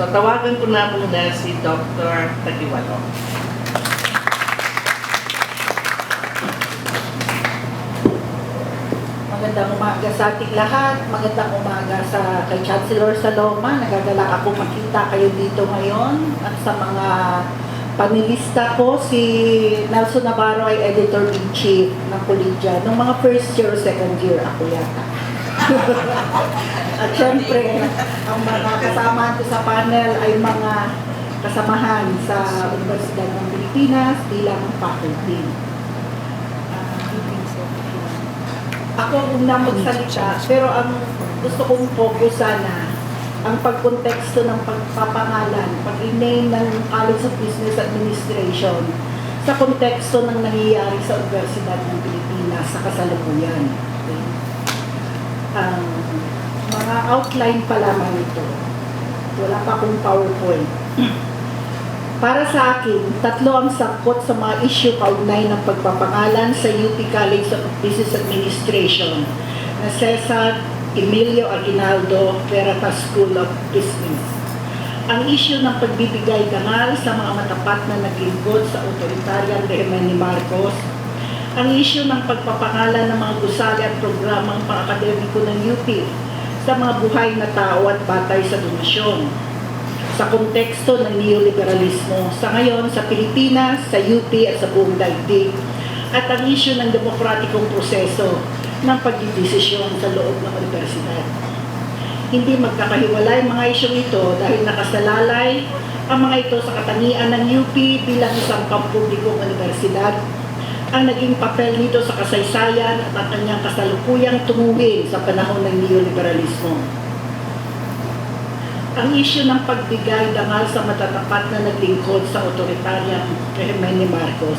So tawagan ko na muna si Dr. Tagiwalo. Magandang umaga sa ating lahat. Magandang umaga sa kay Chancellor Saloma. Nagagalak ako makita kayo dito ngayon. At sa mga panelista ko, si Nelson Navarro ay editor-in-chief ng Collegia. Nung mga first year o second year, ako yata. At syempre, ang mga kasama ko sa panel ay mga kasamahan sa Universidad ng Pilipinas bilang faculty. Ah, ako una magsalita, pero ang gusto kong focus sana ang pagkonteksto ng pagpapangalan, pag-name ng College of Business Administration sa konteksto ng nangyayari sa Universidad ng Pilipinas sa kasalukuyan. Ang mga outline pa lamang ito. Wala pa akong PowerPoint. Para sa akin, tatlo ang sangkot sa mga issue kaugnay ng pagpapangalan sa UP College of Business Administration na Cesar Emilio Aguinaldo Veritas School of Business. Ang issue ng pagbibigay dangal sa mga matapat na naglingkod sa otoritarian rehimen ni Marcos, ang issue ng pagpapangalan ng mga gusali at programang pang-akademiko ng UP sa mga buhay na tao at batay sa donasyon sa konteksto ng neoliberalismo sa ngayon sa Pilipinas, sa UP at sa buong daigdig at ang isyu ng demokratikong proseso ng pagdidesisyon sa loob ng universidad. Hindi magkakahiwalay mga isyong ito dahil nakasalalay ang mga ito sa katangian ng UP bilang isang pampublikong universidad ang naging papel nito sa kasaysayan at ang kanyang kasalukuyang tunguhin sa panahon ng neoliberalismo ang isyu ng pagbigay dangal sa matatapat na naglingkod sa otoritarian rehimen ni Marcos.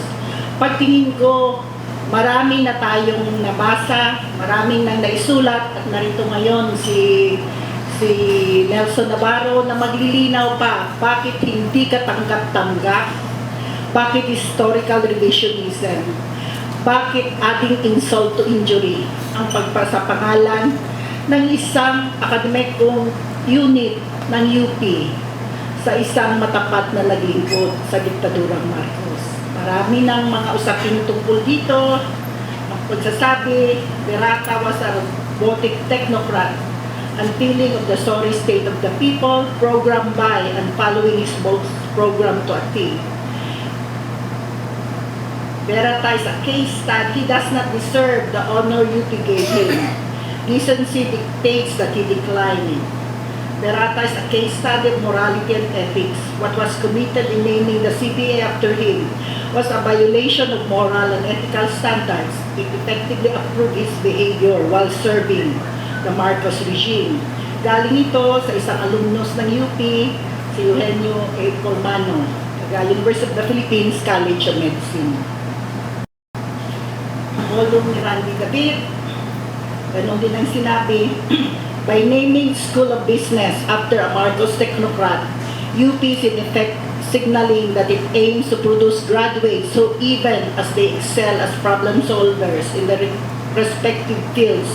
Pagtingin ko, marami na tayong nabasa, maraming nang naisulat at narito ngayon si si Nelson Navarro na maglilinaw pa bakit hindi katanggap-tanggap, bakit historical revisionism, bakit adding insult to injury ang pagpasa pangalan ng isang akademikong unit ng UP sa isang matapat na naglingkod sa diktadurang Marcos. Marami ng mga usapin tungkol dito. Ang pagsasabi, Berata was a robotic technocrat unveiling of the sorry state of the people, programmed by and following his most program to a Is a case that he does not deserve the honor UP gave him. Decency dictates that he decline it. Berata a case study of morality and ethics. What was committed in naming the CPA after him was a violation of moral and ethical standards. It effectively approved his behavior while serving the Marcos regime. Galing ito sa isang alumnus ng UP, si Eugenio A. Colmano, taga University of the Philippines College of Medicine. Volume ni Randy David, ganun din ang sinabi, by naming School of Business after a Marcos technocrat, UP is in effect signaling that it aims to produce graduates who even as they excel as problem solvers in their respective fields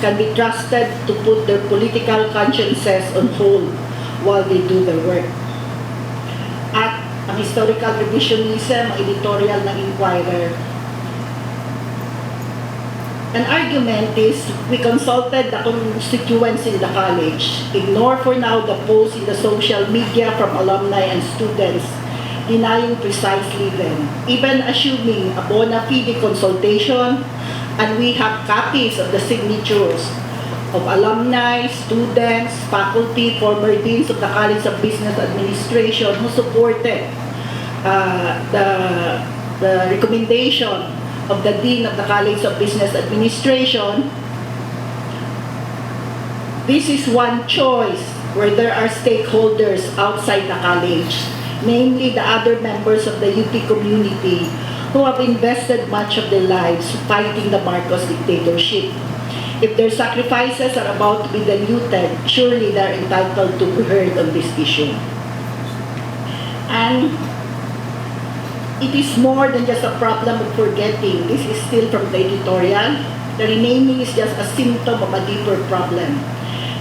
can be trusted to put their political consciences on hold while they do their work. At ang historical revisionism, editorial ng Inquirer, An argument is we consulted the constituents in the college. Ignore for now the posts in the social media from alumni and students denying precisely them. Even assuming a bona fide consultation, and we have copies of the signatures of alumni, students, faculty, former deans of the College of Business Administration who supported uh, the, the recommendation of the Dean of the College of Business Administration, this is one choice where there are stakeholders outside the college, namely the other members of the UP community who have invested much of their lives fighting the Marcos dictatorship. If their sacrifices are about to be diluted, surely they're entitled to be heard on this issue. And it is more than just a problem of forgetting. This is still from the editorial. The renaming is just a symptom of a deeper problem.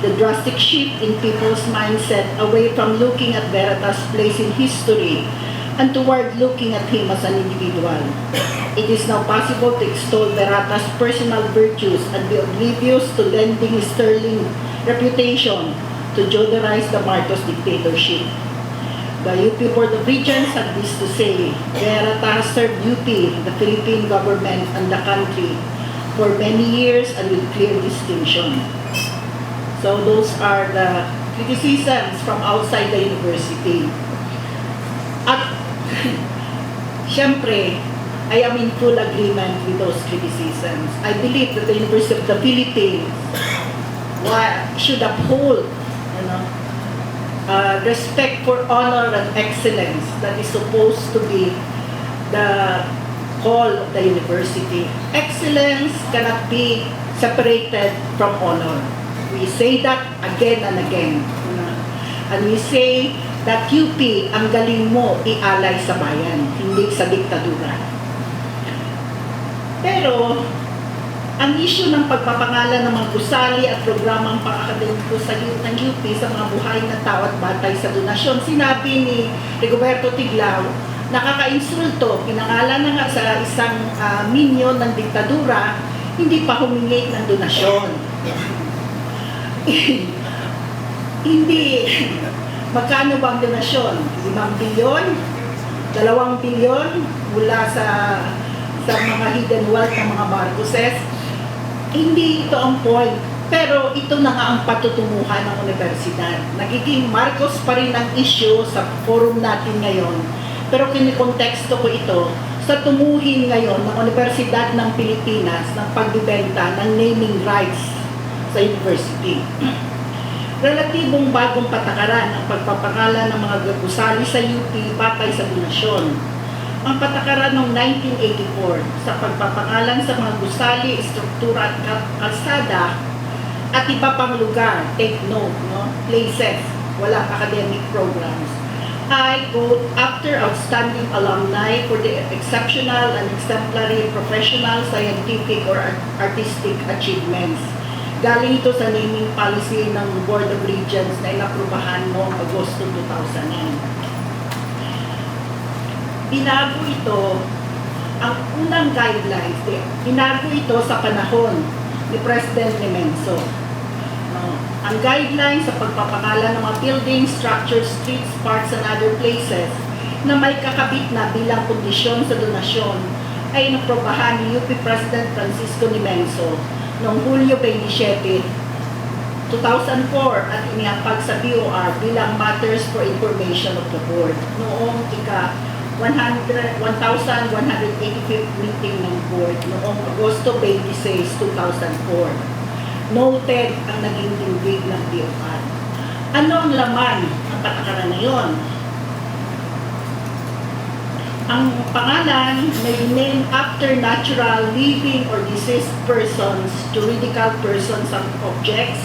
the drastic shift in people's mindset away from looking at Veritas' place in history and toward looking at him as an individual. It is now possible to extol Veritas' personal virtues and be oblivious to lending his sterling reputation to joderize the Marcos dictatorship. The UP Board of Regents had this to say, Veritas served UP, the Philippine government, and the country for many years and with clear distinction. So those are the criticisms from outside the university. At Siyempre, I am in full agreement with those criticisms. I believe that the University of the Philippines should uphold uh, respect for honor and excellence that is supposed to be the call of the university. Excellence cannot be separated from honor. We say that again and again. And we say that UP, ang galing mo ialay sa bayan, hindi sa diktadura. Pero, ang issue ng pagpapangalan ng mga gusali at programang pang-akademiko sa U- ng UP sa mga buhay na tao at batay sa donasyon, sinabi ni Rigoberto Tiglao, nakaka-insulto, pinangalan na nga sa isang ah, minyon ng diktadura, hindi pa humingi ng donasyon. hindi. Magkano ba ang donasyon? 5 bilyon? 2 bilyon mula sa sa mga hidden wealth ng mga Marcoses? Hindi ito ang point. Pero ito na nga ang patutunguhan ng universidad. Nagiging Marcos pa rin ang issue sa forum natin ngayon. Pero kinikonteksto ko ito sa tumuhin ngayon ng Universidad ng Pilipinas ng pagbibenta ng naming rights sa university. Relatibong bagong patakaran ang pagpapangalan ng mga gagusali sa UP batay sa donasyon. Ang patakaran noong 1984 sa pagpapangalan sa mga gusali, struktura at kal- kalsada at iba pang lugar, take note, no? places, walang academic programs. I quote, after outstanding alumni for the exceptional and exemplary professional, scientific, or art- artistic achievements. Galing ito sa naming policy ng Board of Regents na inaprubahan noong Agosto 2009 binago ito ang unang guidelines, binago ito sa panahon ni President Nemenzo. No, ang guidelines sa pagpapangalan ng mga buildings, structures, streets, parks, and other places na may kakabit na bilang kondisyon sa donasyon ay naprobahan ni UP President Francisco Nemenzo noong Hulyo 27, 2004 at inihapag sa BOR bilang Matters for Information of the Board noong ika 100 1,185th meeting ng board noong Agosto 26, 2004. Noted ang naging tindig ng BOR. Ano ang laman ng patakaran na yon? Ang pangalan may name after natural, living, or deceased persons, juridical persons and objects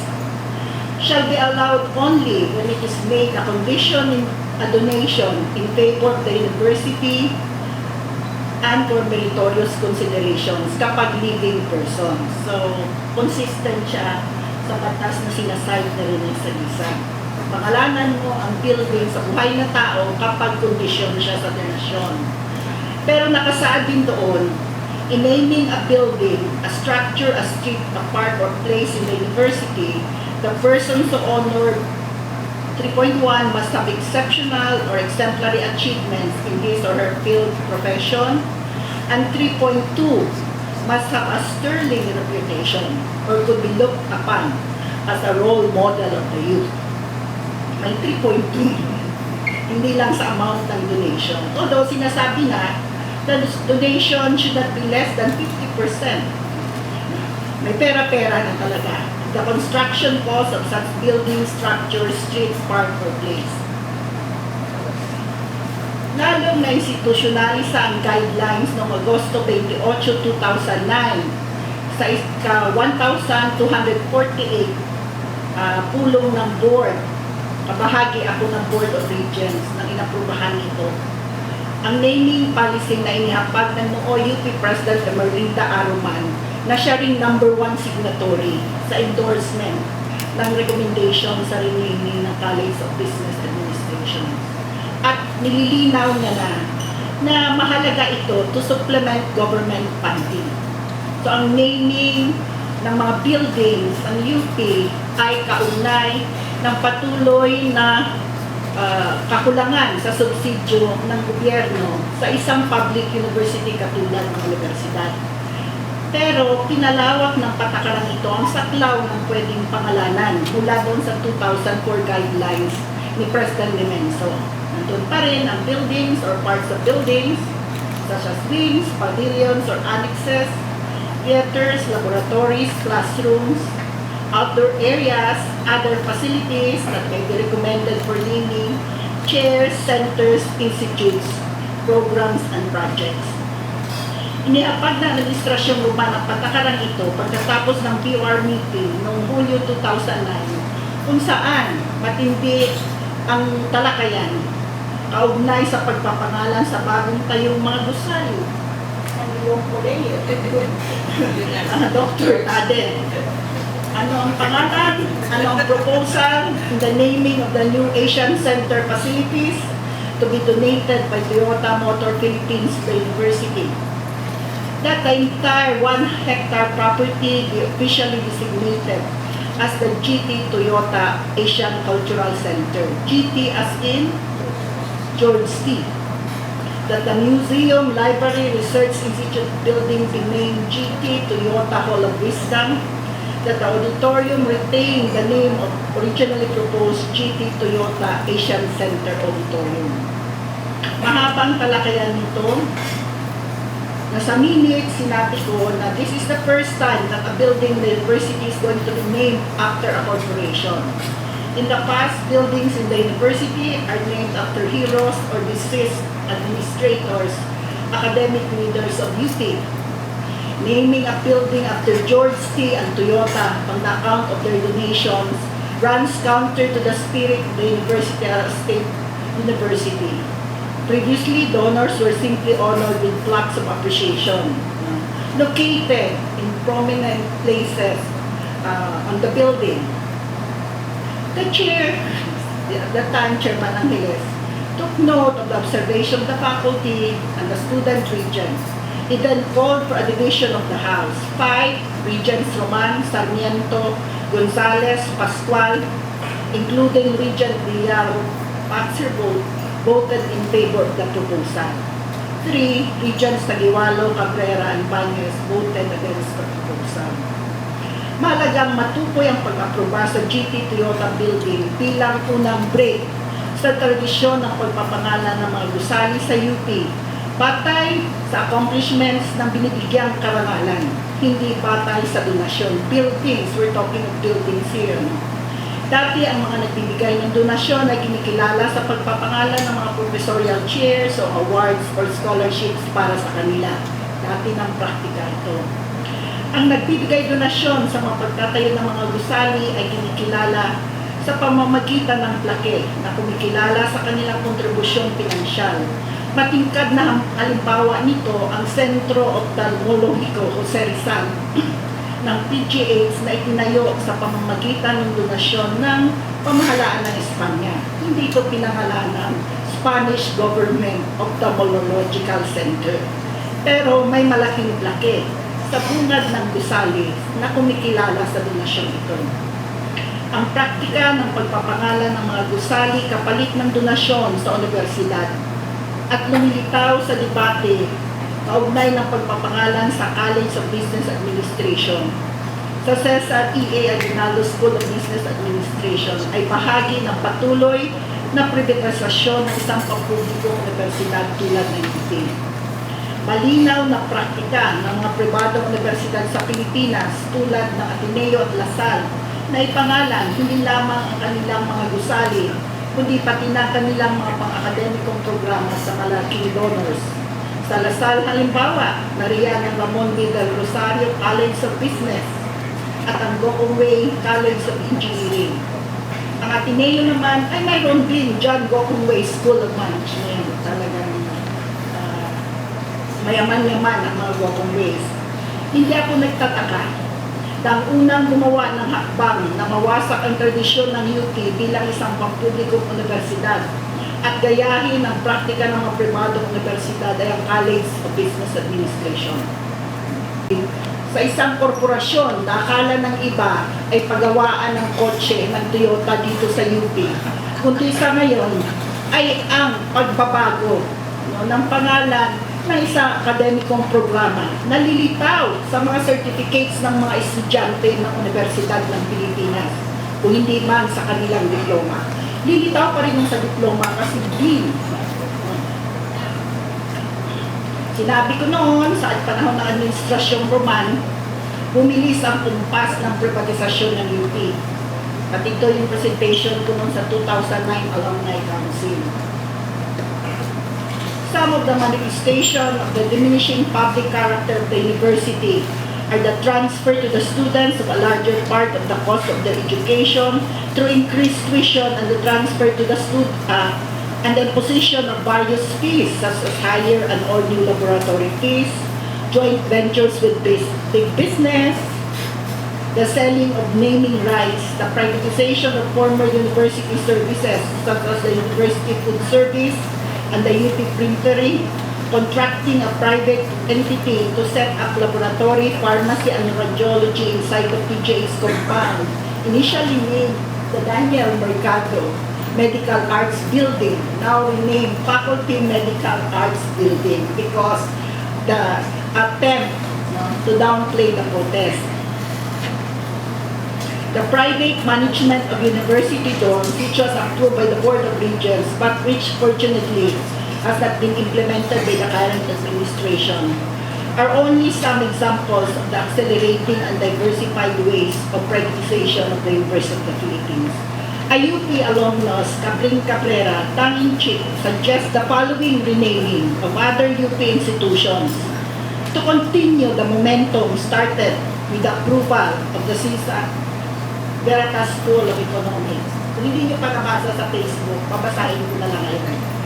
shall be allowed only when it is made a condition in a donation in favor of the university and for meritorious considerations kapag living persons. So, consistent siya sa batas na sinaside na rin ng isa Pangalanan mo ang building sa buhay na tao kapag kondisyon siya sa donasyon. Pero nakasaad din doon, in naming a building, a structure, a street, a park, or place in the university, the persons who honor 3.1 must have exceptional or exemplary achievements in his or her field profession. And 3.2 must have a sterling reputation or could be looked upon as a role model of the youth. May 3.2 hindi lang sa amount ng donation. Although sinasabi na, the donation should not be less than 50%. May pera-pera na talaga. The construction cost of such building, structure, street, park, or place. Lalong na institusyonalisa ang guidelines noong Agosto 28, 2009 sa ika 1,248 ah, pulong ng board. Kabahagi ako ng Board of Regents nang inaprubahan ito. Ang naming policy na inihapag ng noong UP President Emerlinda Aruman na siya ring number one signatory sa endorsement ng recommendation sa renaming ng College of Business Administration. At nililinaw niya na na mahalaga ito to supplement government funding. So ang naming ng mga buildings ng UP ay kaugnay ng patuloy na ah, kakulangan sa subsidyo ng gobyerno sa isang public university katulad ng universidad. Pero pinalawak ng patakaran ito ang saklaw ng pwedeng pangalanan mula doon sa 2004 guidelines ni President Limenso. Nandun pa rin ang buildings or parts of buildings such as wings, pavilions or annexes, theaters, laboratories, classrooms, outdoor areas, other facilities that may be recommended for naming, chairs, centers, institutes, programs, and projects. Iniapag na administrasyong Ruban ang patakaran ito pagkatapos ng PR meeting noong Hulyo 2009 kung saan matindi ang talakayan kaugnay sa pagpapangalan sa bagong tayong mga gusali. Ang iyong koleyo. Ah, Dr. Taden. Ano ang pangalan? Ano ang proposal? The naming of the new Asian Center facilities to be donated by Toyota Motor Philippines the university. That the entire one hectare property be officially designated as the GT Toyota Asian Cultural Center. GT as in George T. That the museum, library, research institute building be named GT Toyota Hall of Wisdom. That the auditorium retain the name of originally proposed GT Toyota Asian Center Auditorium. Mahabang talakayan nito, na sa minute, sinabi ko na this is the first time that a building in the university is going to be named after a corporation. In the past, buildings in the university are named after heroes or deceased administrators, academic leaders of UP. Naming a building after George T. and Toyota on the account of their donations runs counter to the spirit of the University of State University. Previously, donors were simply honored with plaques of appreciation, located in prominent places uh, on the building. The chair, that time Chairman Angeles, took note of the observation of the faculty and the student region. He then called for a division of the house. Five regions, Roman, Sarmiento, Gonzales, Pascual, including Regent Villar, Patzerbo, voted in favor of the proposal. Three regions, Tagiwalo, Cabrera, and Baños voted against the proposal. Mahalagang matukoy ang pag-aproba sa GT Toyota Building bilang unang break sa tradisyon ng pagpapangalan ng mga gusali sa UP batay sa accomplishments ng binibigyang karangalan, hindi batay sa donasyon. Buildings, we're talking of buildings here. no? Dati ang mga nagbibigay ng donasyon ay kinikilala sa pagpapangalan ng mga professorial chairs o awards or scholarships para sa kanila. Dati ng praktika ito. Ang nagbibigay donasyon sa mga pagtatayo ng mga gusali ay kinikilala sa pamamagitan ng plake na kumikilala sa kanilang kontribusyon pinansyal. Matingkad na halimbawa nito ang Sentro Ophthalmologico Jose Rizal ng PGH na itinayo sa pamamagitan ng donasyon ng pamahalaan ng Espanya. Hindi ito pinangalan ng Spanish Government Ophthalmological Center. Pero may malaking plake sa bungad ng Gusali na kumikilala sa donasyon ito. Ang praktika ng pagpapangalan ng mga gusali kapalit ng donasyon sa universidad at lumilitaw sa debate kaugnay ng pagpapangalan sa College of Business Administration. Sa CESAR EA Aguinaldo School of Business Administration ay bahagi ng patuloy na privatisasyon ng isang pampublikong universidad tulad ng UP. Malinaw na praktika ng mga pribadong universidad sa Pilipinas tulad ng Ateneo at Lasal na ipangalan hindi lamang ang kanilang mga gusali, kundi pati na kanilang mga pang-akademikong programa sa malaking donors. Sa Lasal halimbawa, nariyan ang Ramon B. del Rosario College of Business at ang Gokong Wei College of Engineering. Ang Ateneo naman ay mayroon din John Gokong Wei School of Management. Talagang ah, mayaman-yaman ang mga Gokong Ways. Hindi ako nagtataka na ang unang gumawa ng hakbang na mawasak ang tradisyon ng UP bilang isang pampublikong universidad at gayahin ang praktika ng mga pribadong universidad ay ang College of Business Administration. Sa isang korporasyon na akala ng iba ay pagawaan ng kotse ng Toyota dito sa UP, kundi sa ngayon ay ang pagbabago no, ng pangalan ng isang akademikong programa na lilitaw sa mga certificates ng mga estudyante ng Universidad ng Pilipinas kung hindi man sa kanilang diploma. Lilitaw pa rin yung sa diploma kasi din Sinabi ko noon sa panahon ng Administrasyong Roman, bumilis ang kumpas ng privatisasyon ng UP. At ito yung presentation ko noon sa 2009 Alumni Council. Some of the manifestation of the diminishing public character of the university are the transfer to the students of a larger part of the cost of their education through increased tuition and the transfer to the student uh, and the imposition of various fees such as higher and all new laboratory fees, joint ventures with big business, the selling of naming rights, the privatization of former university services such as the University Food Service and the UP Printery, contracting a private entity to set up laboratory, pharmacy, and radiology inside the PJ's compound, initially named the Daniel Mercado Medical Arts Building, now renamed Faculty Medical Arts Building because the attempt to downplay the protest. The private management of university dorms, which was approved by the Board of Regents, but which fortunately has not been implemented by the current administration, are only some examples of the accelerating and diversified ways of privatization of the University of the Philippines. A UP alumnus, Cabring Cabrera, tongue-in-cheek, suggests the following renaming of other UP institutions to continue the momentum started with the approval of the CISA Veritas School of Economics. Kung hindi nyo pa nabasa sa Facebook, pabasahin ko na lang ngayon.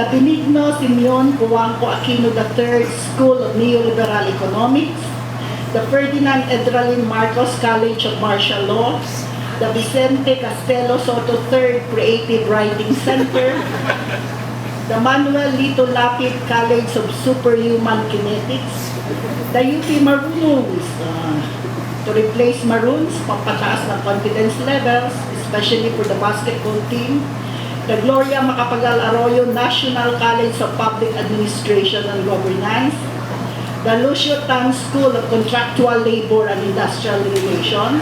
The Benigno Simeon Cuangco Aquino III School of Neoliberal Economics, the Ferdinand Edralin Marcos College of Martial Law, the Vicente Castelo Soto III Creative Writing Center, the Manuel Lito Lapid College of Superhuman Kinetics, the UP Maroons, uh, to replace Maroons, pampataas ng confidence levels, especially for the basketball team, the Gloria Macapagal Arroyo National College of Public Administration and Governance, the Lucio Tan School of Contractual Labor and Industrial Relations,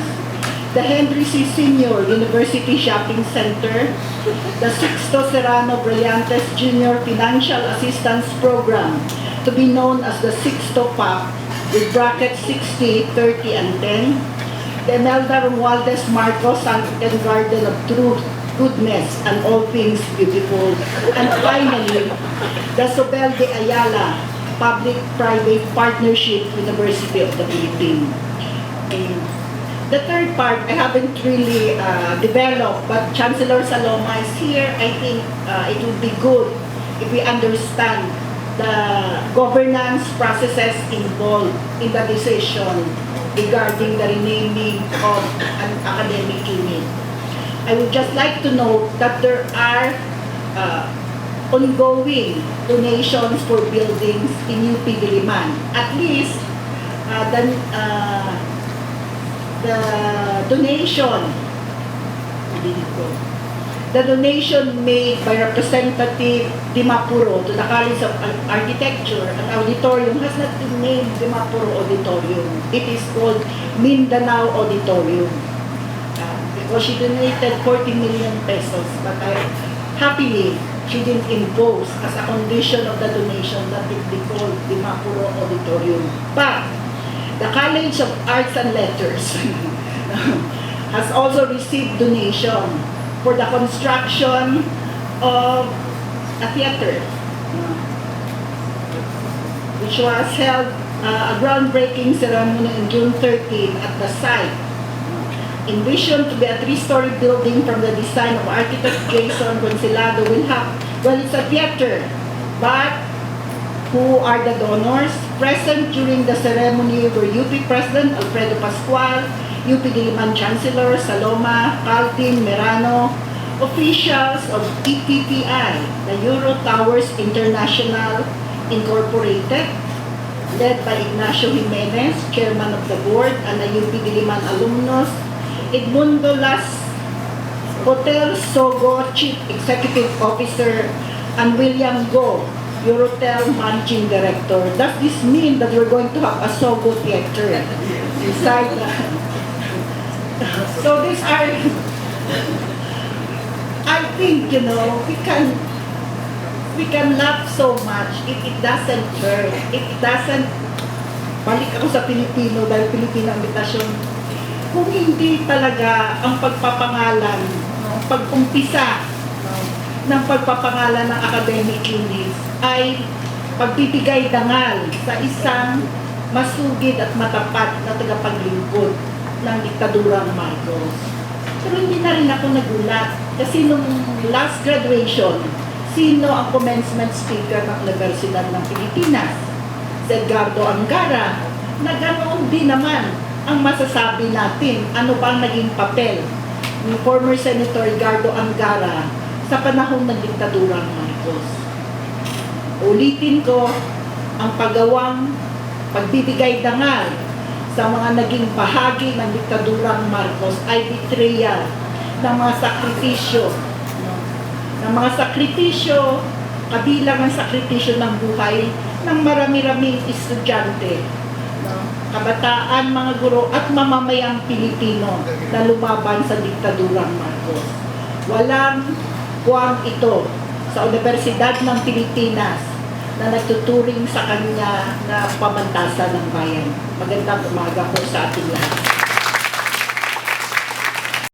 the Henry C. Senior University Shopping Center, the Sixto Serrano Brillantes Junior Financial Assistance Program, to be known as the Sixto PAP, with brackets 60, 30, and 10, the Imelda Romualdez Marcos Sunken Garden of Truth, Goodness, and All Things Beautiful, and finally, the Sobel de Ayala Public-Private Partnership University of the Philippines. And the third part, I haven't really uh, developed, but Chancellor Saloma is here. I think uh, it would be good if we understand the governance processes involved in the decision regarding the renaming of an academic unit. I would just like to note that there are uh, ongoing donations for buildings in UP Diliman. At least, uh, the, uh, the donation, the donation made by Representative Dimapuro to the College of Architecture and Auditorium has not been named Dimapuro Auditorium. It is called Mindanao Auditorium. Because she donated 40 million pesos, but I happily she didn't impose as a condition of the donation that it be called Dimapuro Auditorium. But the College of Arts and Letters has also received donation for the construction of a theater, which was held uh, a groundbreaking ceremony on June 13 at the site. Envisioned to be a three-story building from the design of architect Jason will have, well, it's a theater, but who are the donors. Present during the ceremony were UP President Alfredo Pascual, UP Diliman Chancellor Saloma Calvin Merano, officials of EPPI, the Euro Towers International Incorporated, led by Ignacio Jimenez, Chairman of the Board, and the UP Diliman alumnus, Edmundo Las Hotel Sogo Chief Executive Officer, and William Go, Eurotel Managing Director. Does this mean that we're going to have a Sogo Theater? Inside the... So these are... I think, you know, we can we can laugh so much if it doesn't hurt, if it doesn't balik ako sa Pilipino dahil Pilipino ang kung hindi talaga ang pagpapangalan, no, pag-umpisa no, ng pagpapangalan ng academic units ay pagbibigay dangal sa isang masugid at matapat na tagapaglingkod ng diktadurang Marcos. Pero hindi na rin ako nagulat kasi nung last graduation, sino ang commencement speaker ng Universidad ng Pilipinas? Si Edgardo Angara, na ganoon din naman ang masasabi natin ano ba ang naging papel ni former Senator Edgardo Angara sa panahon ng diktadurang Marcos. Ulitin ko, ang paggawang pagbibigay dangal sa mga naging bahagi ng diktadurang Marcos ay betrayal ng mga sakripisyo. Ng mga sakripisyo, kabilang ang sakripisyo ng buhay ng marami-raming estudyante? Kabataan, mga guro at mamamayang Pilipino na lumaban sa diktadurang Marcos. Walang kuwang ito sa Universidad ng Pilipinas na nagtuturing sa kanya na pamantasan ng bayan. Magandang umaga po sa ating lahat.